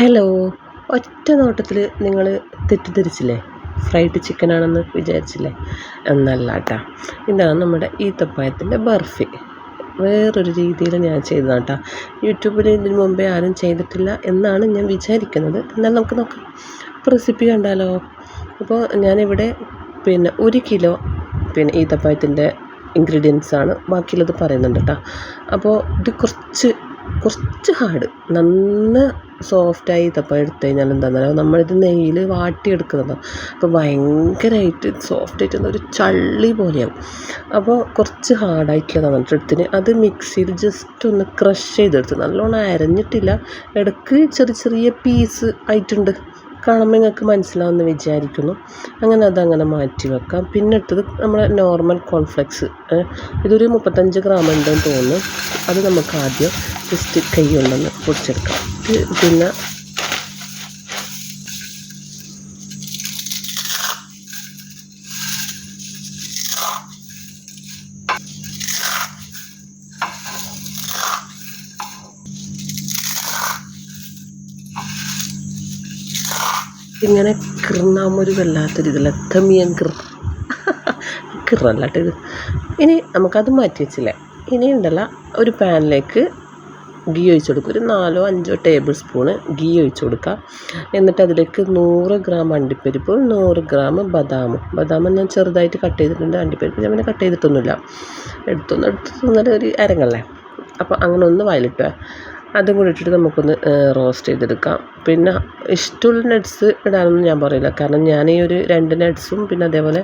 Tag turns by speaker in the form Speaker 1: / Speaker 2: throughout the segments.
Speaker 1: Hello ഒറ്റ നോട്ടത്തിൽ നിങ്ങൾ തെറ്റിദ്ധരിച്ചില്ലേ? ഫ്രൈഡ് ചിക്കൻ ആണെന്ന് വിചാരിച്ചില്ലേ? എന്നല്ല കേട്ടോ ഇതാണ് നമ്മുടെ ഈത്തപ്പായത്തിന്റെ ബർഫി. വേറൊരു രീതിയിൽ ഞാൻ ചെയ്തതാണ് കേട്ടോ യൂട്യൂബിൽ ഇതിനു മുമ്പേ ആരും ചെയ്തിട്ടില്ല എന്നാണ് ഞാൻ വിചാരിക്കുന്നത്. എന്നാൽ നമുക്ക് നോക്കാം. അപ്പോൾ റെസിപ്പി കണ്ടാലോ? അപ്പോൾ ഞാനിവിടെ പിന്നെ ഒരു കിലോ പിന്നെ ഈത്തപ്പായത്തിന്റെ ഇൻഗ്രീഡിയൻസ് ആണ് ബാക്കിയുള്ളത് പറയുന്നുണ്ട് കേട്ടോ. അപ്പോൾ ഇത് കുറച്ച് കുറച്ച് ഹാർഡ് നന്ന സോഫ്റ്റായി തപ്പ എടുത്തു കഴിഞ്ഞാൽ എന്താണെന്നറിയോ നമ്മളിത് നെയ്യിൽ വാട്ടിയെടുക്കുന്നതാണ് അപ്പോൾ ഭയങ്കരമായിട്ട് സോഫ്റ്റായിട്ട് ഒരു ചള്ളി പോലെയാവും. അപ്പോൾ കുറച്ച് ഹാർഡായിട്ടുള്ളതാണ് എടുത്തിന്. അത് മിക്സിയിൽ ജസ്റ്റ് ഒന്ന് ക്രഷ് ചെയ്തെടുത്ത്. നല്ലോണം അരഞ്ഞിട്ടില്ല. ഇടയ്ക്ക് ചെറിയ ചെറിയ പീസ് ആയിട്ടുണ്ട്. കാണുമ്പോൾ നിങ്ങൾക്ക് മനസ്സിലാവുമെന്ന് വിചാരിക്കുന്നു. അങ്ങനെ അതങ്ങനെ മാറ്റി വെക്കാം. പിന്നെ ഇട്ടത് നമ്മുടെ നോർമൽ കോൺഫ്ലെക്സ് ഇതൊരു മുപ്പത്തഞ്ച് ഗ്രാം ഉണ്ടെന്ന് തോന്നുന്നു. അത് നമുക്ക് ആദ്യം ജസ്റ്റ് കൈ കൊണ്ടൊന്ന് പൊടിച്ചെടുക്കാം. പിന്നെ ഇങ്ങനെ കിർന്നാകുമ്പോൾ ഒരു വല്ലാത്തൊരു ഇതില്ല? തമിയൻ കിർ. കിറല്ല കേട്ടോ ഇത് ഇനി നമുക്കത് മാറ്റി വെച്ചില്ലേ? ഇനി ഉണ്ടല്ല ഒരു പാനിലേക്ക് ഗീ ഒഴിച്ചു കൊടുക്കുക. ഒരു നാലോ അഞ്ചോ ടേബിൾ സ്പൂണ് ഗീ ഒഴിച്ചു കൊടുക്കുക. എന്നിട്ട് അതിലേക്ക് നൂറ് ഗ്രാം അണ്ടിപ്പരിപ്പ് നൂറ് ഗ്രാം ബദാം. ബദാം ഞാൻ ചെറുതായിട്ട് കട്ട് ചെയ്തിട്ടുണ്ട്. അണ്ടിപ്പരിപ്പ് ഞാൻ പിന്നെ കട്ട് ചെയ്തിട്ടൊന്നുമില്ല. എടുത്തൊന്ന് എടുത്ത് തിന്നാൽ ഒരു അരങ്ങല്ലേ? അപ്പോൾ അങ്ങനെ ഒന്ന് വയലിട്ടുക. അതും കൂടി ഇട്ടിട്ട് നമുക്കൊന്ന് റോസ്റ്റ് ചെയ്തെടുക്കാം. പിന്നെ ഇഷ്ടമുള്ള നട്ട്സ് ഇടാനൊന്നും ഞാൻ പറയില്ല. കാരണം ഞാൻ ഈ ഒരു രണ്ട് നട്ട്സും പിന്നെ അതേപോലെ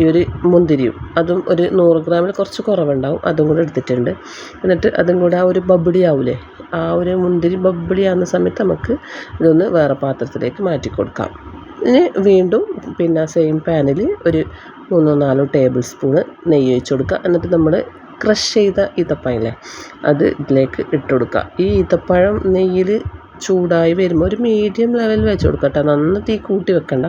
Speaker 1: ഈ ഒരു മുന്തിരിയും അതും ഒരു നൂറ് ഗ്രാമിൽ കുറച്ച് കുറവുണ്ടാവും. അതും കൂടെ എടുത്തിട്ടുണ്ട്. എന്നിട്ട് അതും കൂടെ ആ ഒരു ബബിളി ആവില്ലേ ആ ഒരു മുന്തിരി ബബിളി ആവുന്ന സമയത്ത് നമുക്ക് ഇതൊന്ന് വേറെ പാത്രത്തിലേക്ക് മാറ്റി കൊടുക്കാം. ഇനി വീണ്ടും പിന്നെ സെയിം പാനിൽ ഒരു മൂന്നോ നാലോ ടേബിൾ സ്പൂണ് നെയ്യ് ഒഴിച്ച് കൊടുക്കുക. എന്നിട്ട് നമ്മൾ ക്രഷ് ചെയ്ത ഈത്തപ്പഴമില്ലേ അത് ഇതിലേക്ക് ഇട്ട് കൊടുക്കുക. ഈ ഈത്തപ്പഴം നെയ്യിൽ ചൂടായി വരുമ്പോൾ ഒരു മീഡിയം ലെവലിൽ വെച്ച് കൊടുക്കുക കേട്ടോ. നന്ന തീ കൂട്ടി വെക്കണ്ട.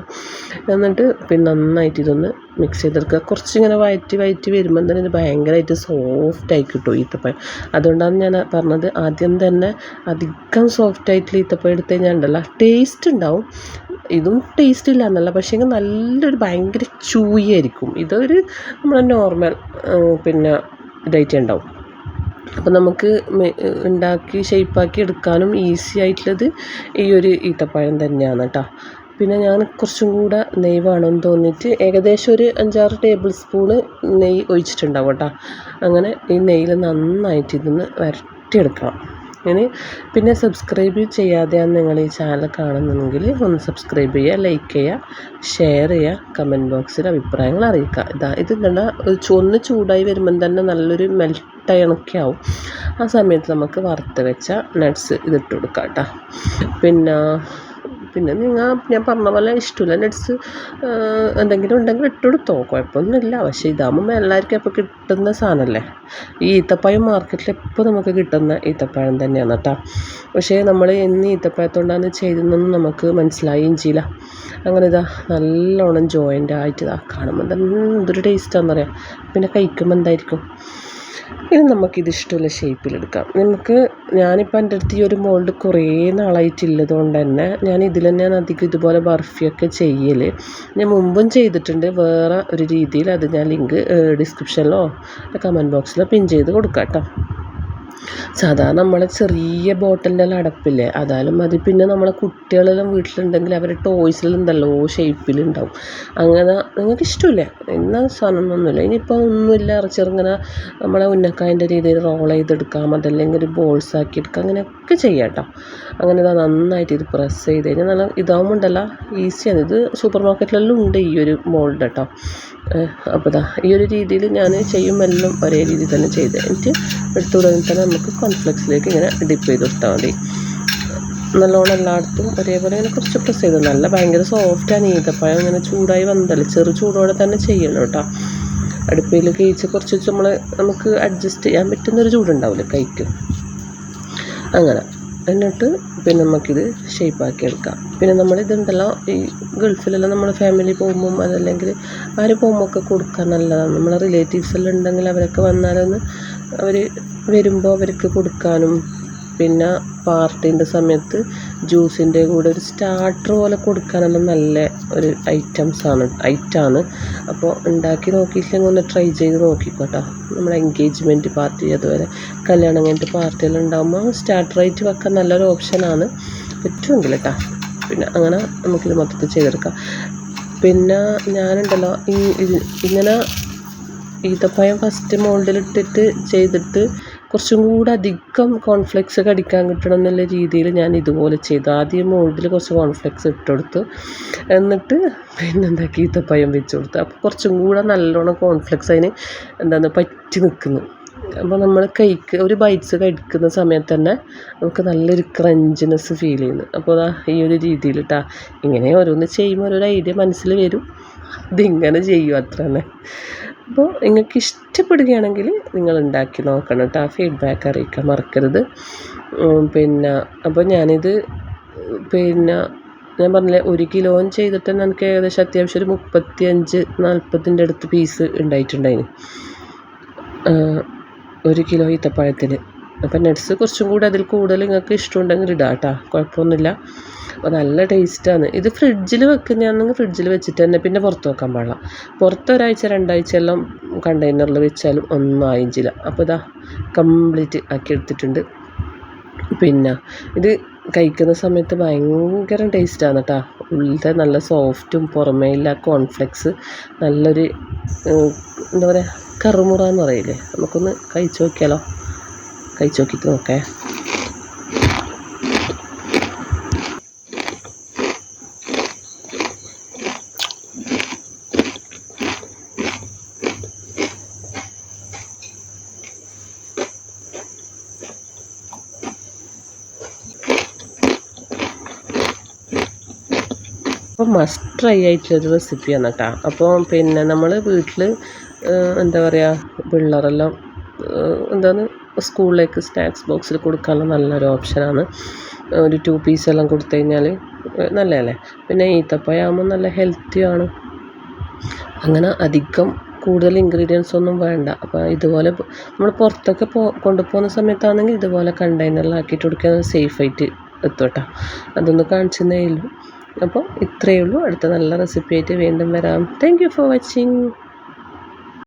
Speaker 1: എന്നിട്ട് പിന്നെ നന്നായിട്ട് ഇതൊന്ന് മിക്സ് ചെയ്തെടുക്കുക. കുറച്ചിങ്ങനെ വയറ്റി വയറ്റി വരുമ്പോൾ തന്നെ ഇത് ഭയങ്കരമായിട്ട് സോഫ്റ്റായി കിട്ടും ഈത്തപ്പഴം. അതുകൊണ്ടാണ് ഞാൻ പറഞ്ഞത് ആദ്യം തന്നെ അധികം സോഫ്റ്റായിട്ടുള്ള ഈത്തപ്പഴം എടുത്ത് കഴിഞ്ഞാൽ ടേസ്റ്റ് ഉണ്ടാവും. ഇതും ടേസ്റ്റ് ഇല്ല എന്നല്ല പക്ഷേ നല്ലൊരു ഭയങ്കര ചൂയായിരിക്കും ഇതൊരു നമ്മുടെ നോർമൽ പിന്നെ ഇതായിട്ട് ഉണ്ടാവും അപ്പോൾ നമുക്ക് ഉണ്ടാക്കി ഷേപ്പാക്കി എടുക്കാനും ഈസി ആയിട്ടുള്ളത് ഈ ഒരു ഈത്തപ്പഴം തന്നെയാണ് കേട്ടോ. പിന്നെ ഞാൻ കുറച്ചും കൂടെ നെയ് വേണമെന്ന് തോന്നിയിട്ട് ഏകദേശം ഒരു അഞ്ചാറ് ടേബിൾ സ്പൂണ് നെയ്യ് ഒഴിച്ചിട്ടുണ്ടാവും കേട്ടോ. അങ്ങനെ ഈ നെയ്യിൽ നന്നായിട്ട് ഇതൊന്ന് വരട്ടിയെടുക്കണം. ഇനി പിന്നെ സബ്സ്ക്രൈബ് ചെയ്യാതെയാണ് നിങ്ങൾ ഈ ചാനൽ കാണുന്നതെങ്കിൽ ഒന്ന് സബ്സ്ക്രൈബ് ചെയ്യുക ലൈക്ക് ചെയ്യുക ഷെയർ ചെയ്യുക കമന്റ് ബോക്സിൽ അഭിപ്രായങ്ങൾ അറിയിക്കുക. ഇതാ ഇത് കണ്ട ഒന്ന് ചൂടായി വരുമ്പം തന്നെ നല്ലൊരു മെൽട്ടായി ഇണക്കിയാവും ആ സമയത്ത് നമുക്ക് വറുത്ത് വെച്ച നട്ട്സ് ഇതിട്ട് കൊടുക്കാം കേട്ടോ. പിന്നെ പിന്നെ നിങ്ങൾ ഞാൻ പറഞ്ഞ പോലെ ഇഷ്ടമില്ല നട്ട്സ് എന്തെങ്കിലും ഉണ്ടെങ്കിൽ ഇട്ടെടുത്തോ. കുഴപ്പമൊന്നുമില്ല. പക്ഷേ ഇതാകുമ്പോൾ എല്ലാവർക്കും ഇപ്പോൾ കിട്ടുന്ന സാധനമല്ലേ ഈ ഈത്തപ്പഴം മാർക്കറ്റിൽ ഇപ്പോൾ നമുക്ക് കിട്ടുന്ന ഈത്തപ്പഴം തന്നെയാണ് കേട്ടോ. പക്ഷേ നമ്മൾ എന്ന് ഈത്തപ്പഴത്തോണ്ടാണ് ചെയ്തതെന്നൊന്നും നമുക്ക് മനസ്സിലായും ചെയ്യില്ല. അങ്ങനെ ഇതാ നല്ലോണം ജോയിന്റ് ആയിട്ട് ഇതാ കാണുമ്പോൾ എന്തൊരു ടേസ്റ്റാണെന്നറിയാം പിന്നെ കഴിക്കുമ്പോൾ എന്തായിരിക്കും? ഇനി നമുക്കിത് ഇഷ്ടമുള്ള ഷേപ്പിലെടുക്കാം നമുക്ക് ഞാനിപ്പോൾ എന്റെ അടുത്ത് ഈ ഒരു മോൾഡ് കുറേ നാളായിട്ടുള്ളത് കൊണ്ട് തന്നെ ഞാൻ ഇതിൽ തന്നെയാണ് അധികം ഇതുപോലെ ബർഫിയൊക്കെ ചെയ്യൽ ഞാൻ മുമ്പും ചെയ്തിട്ടുണ്ട്. വേറെ ഒരു രീതിയിൽ അത് ഞാൻ ലിങ്ക് ഡിസ്ക്രിപ്ഷനിലോ കമന്റ് ബോക്സിലോ പിൻ ചെയ്ത് കൊടുക്കാം കേട്ടോ സാധാരണ നമ്മൾ ചെറിയ ബോട്ടിലിന്റെ അടപ്പില്ലേ? അതായാലും മതി. പിന്നെ നമ്മളെ കുട്ടികളെല്ലാം വീട്ടിലുണ്ടെങ്കിൽ അവർ ടോയ്സിലും എന്തല്ലോ ഷേപ്പിലുണ്ടാവും അങ്ങനെ നിങ്ങൾക്ക് ഇഷ്ടമില്ലേ? എന്നാൽ സാധനമൊന്നുമില്ല. ഇനിയിപ്പോൾ ഒന്നുമില്ല. ചെറുങ്ങനെ നമ്മളെ ഉന്നക്കായന്റെ രീതിയിൽ റോൾ ചെയ്തെടുക്കാം. അതല്ലെങ്കിൽ ഒരു ബോൾസ് ആക്കി എടുക്കാം. അങ്ങനെയൊക്കെ ചെയ്യാം കേട്ടോ അങ്ങനെ ഇതാ നന്നായിട്ട് ഇത് പ്രസ് ചെയ്ത് കഴിഞ്ഞാൽ നല്ല ഇതാവുമ്പോൾ ഉണ്ടല്ലോ ഈസിയാണ് ഇത് സൂപ്പർ മാർക്കറ്റിലെല്ലാം ഉണ്ട് ഈ ഒരു മോൾഡ് കേട്ടോ അപ്പോൾ ഇതാ ഈ ഒരു രീതിയിൽ ഞാൻ ചെയ്യുമെല്ലാം ഒരേ രീതിയിൽ തന്നെ ചെയ്ത്. എന്നിട്ട് എടുത്തുടങ്ങി തന്നെ നമുക്ക് കോൺഫ്ലെക്സിലേക്ക് ഇങ്ങനെ ഡിപ്പ് ചെയ്ത് കൊടുത്താൽ മതി. നല്ലോണം എല്ലായിടത്തും ഒരേപോലെ ഇങ്ങനെ കുറച്ച് പ്രസ് ചെയ്ത് നല്ല ഭയങ്കര സോഫ്റ്റാണ് ഈത്തപ്പഴം ഇങ്ങനെ ചൂടായി വന്നതല്ല ചെറു ചൂടോടെ തന്നെ ചെയ്യണം കേട്ടോ. അടുപ്പിൽ കഴിച്ച് കുറച്ച് നമ്മൾ നമുക്ക് അഡ്ജസ്റ്റ് ചെയ്യാൻ പറ്റുന്നൊരു ചൂടുണ്ടാവില്ല കൈക്ക്. അങ്ങനെ. എന്നിട്ട് പിന്നെ നമുക്കിത് ഷേപ്പാക്കി എടുക്കാം. പിന്നെ നമ്മളിതുണ്ടല്ലോ ഈ ഗൾഫിലെല്ലാം നമ്മൾ ഫാമിലി പോകുമ്പം അതല്ലെങ്കിൽ ആര് പോകുമ്പോൾ ഒക്കെ കൊടുക്കാൻ നല്ലതാണ്. നമ്മളെ റിലേറ്റീവ്സ് എല്ലാം ഉണ്ടെങ്കിൽ അവരൊക്കെ വന്നാലൊന്ന് അവർ വരുമ്പോൾ അവർക്ക് കൊടുക്കാനും പിന്നെ പാർട്ടീന്റെ സമയത്ത് ജ്യൂസിന്റെ കൂടെ ഒരു സ്റ്റാർട്ടർ പോലെ കൊടുക്കാനെല്ലാം നല്ല ഒരു ഐറ്റംസാണ് ഐറ്റാണ് അപ്പോൾ ഉണ്ടാക്കി നോക്കിയിട്ടില്ലെങ്കിൽ ഒന്ന് ട്രൈ ചെയ്ത് നോക്കിക്കോട്ടോ. നമ്മുടെ എൻഗേജ്മെന്റ് പാർട്ടി അതുപോലെ കല്യാണം കഴിഞ്ഞിട്ട് പാർട്ടിയെല്ലാം ഉണ്ടാകുമ്പോൾ സ്റ്റാർട്ടറായിട്ട് വെക്കാൻ നല്ലൊരു ഓപ്ഷനാണ് പറ്റുമെങ്കിൽ കേട്ടോ പിന്നെ അങ്ങനെ നമുക്കിത് മൊത്തത്തിൽ ചെയ്തെടുക്കാം. പിന്നെ ഞാനുണ്ടല്ലോ ഈ ഇങ്ങനെ ഈത്തപ്പഴം ഫസ്റ്റ് മോൾഡിലിട്ടിട്ട് ചെയ്തിട്ട് കുറച്ചും കൂടെ അധികം കോൺഫ്ലെക്സ് കടിക്കാൻ കിട്ടണം എന്നുള്ള രീതിയിൽ ഞാൻ ഇതുപോലെ ചെയ്തു. ആദ്യം മോൾഡിൽ കുറച്ച് കോൺഫ്ലെക്സ് ഇട്ട് കൊടുത്തു എന്നിട്ട് പിന്നെ എന്താക്കി ഈത്തപ്പഴം വെച്ച് കൊടുത്തു. അപ്പോൾ കുറച്ചും കൂടെ നല്ലോണം കോൺഫ്ലെക്സ് അതിന് എന്താണ് പറ്റി നിൽക്കുന്നു. അപ്പോൾ നമ്മൾ കഴിക്ക് ഒരു ബൈറ്റ്സ് കഴിക്കുന്ന സമയത്ത് തന്നെ നമുക്ക് നല്ലൊരു ക്രഞ്ചിനെസ് ഫീൽ ചെയ്യുന്നു. അപ്പോൾ അതാ ഈ ഒരു രീതിയിൽ കേട്ടോ ഇങ്ങനെ ഓരോന്ന് ചെയ്യുമ്പോൾ ഓരോ ഐഡിയ മനസ്സിൽ വരും. ഇതിങ്ങനെ ചെയ്യും അത്ര തന്നെ. അപ്പോൾ നിങ്ങൾക്ക് ഇഷ്ടപ്പെടുകയാണെങ്കിൽ നിങ്ങൾ ഉണ്ടാക്കി നോക്കണം കേട്ടോ. ഫീഡ്ബാക്ക് അറിയിക്കാൻ മറക്കരുത്. പിന്നെ അപ്പോൾ ഞാനിത് പിന്നെ ഞാൻ പറഞ്ഞില്ലേ ഒരു കിലോൻ ചെയ്തിട്ട് എനിക്ക് ഏകദേശം അത്യാവശ്യം ഒരു മുപ്പത്തി അഞ്ച് നാൽപ്പതിന്റെ അടുത്ത് പീസ് ഉണ്ടായിട്ടുണ്ടായിന്. ഒരു കിലോ ഈത്തപ്പഴത്തിന്. അപ്പം നട്ട്സ് കുറച്ചും കൂടി അതിൽ കൂടുതൽ നിങ്ങൾക്ക് ഇഷ്ടമുണ്ടെങ്കിൽ ഇടാം കേട്ടോ കുഴപ്പമൊന്നുമില്ല. അപ്പോൾ നല്ല ടേസ്റ്റാണ് ഇത് ഫ്രിഡ്ജിൽ വെക്കുന്നതാണെങ്കിൽ ഫ്രിഡ്ജിൽ വെച്ചിട്ട് തന്നെ പിന്നെ പുറത്ത് വെക്കാൻ പാടില്ല. പുറത്ത് ഒരാഴ്ച രണ്ടാഴ്ച എല്ലാം കണ്ടെയ്നറിൽ വെച്ചാലും ഒന്നും ആയിഞ്ചില്ല. അപ്പോൾ ഇതാ കംപ്ലീറ്റ് ആക്കി എടുത്തിട്ടുണ്ട്. പിന്നെ ഇത് കഴിക്കുന്ന സമയത്ത് ഭയങ്കര ടേസ്റ്റാണ് കേട്ടോ ഉള്ളിലത്തെ നല്ല സോഫ്റ്റും പുറമേയില്ല കോൺഫ്ലെക്സ് നല്ലൊരു എന്താ പറയുക കറുമുറ എന്ന് പറയില്ലേ? നമുക്കൊന്ന് കഴിച്ചു നോക്കിയാലോ കഴിച്ചു നോക്കിയിട്ട് നോക്കേ. അപ്പോൾ മസ്റ്റ് ട്രൈ ആയിട്ടുള്ളൊരു റെസിപ്പിയാണ് കേട്ടോ. അപ്പോൾ പിന്നെ നമ്മൾ വീട്ടിൽ എന്താ പറയുക പിള്ളേരെല്ലാം എന്താണ് സ്കൂളിലേക്ക് സ്നാക്സ് ബോക്സിൽ കൊടുക്കാനുള്ള നല്ലൊരു ഓപ്ഷനാണ്. ഒരു ടു പീസ് എല്ലാം കൊടുത്തു കഴിഞ്ഞാൽ നല്ലതല്ലേ? പിന്നെ ഈത്തപ്പഴമാകുമ്പോൾ നല്ല ഹെൽത്തിയാണ് അങ്ങനെ അധികം കൂടുതൽ ഇൻഗ്രീഡിയൻസ് ഒന്നും വേണ്ട. അപ്പോൾ ഇതുപോലെ നമ്മൾ പുറത്തൊക്കെ പോ കൊണ്ടുപോകുന്ന സമയത്താണെങ്കിൽ ഇതുപോലെ കണ്ടെയ്നറിലാക്കിയിട്ട് കൊടുക്കാൻ സേഫായിട്ട് എത്തും അതൊന്ന് കാണിച്ചു തന്നേ ഉള്ളൂ. അപ്പോൾ ഇത്രയേ ഉള്ളൂ. അടുത്ത നല്ല റെസിപ്പി ആയിട്ട് വീണ്ടും വരാം. Thank you for watching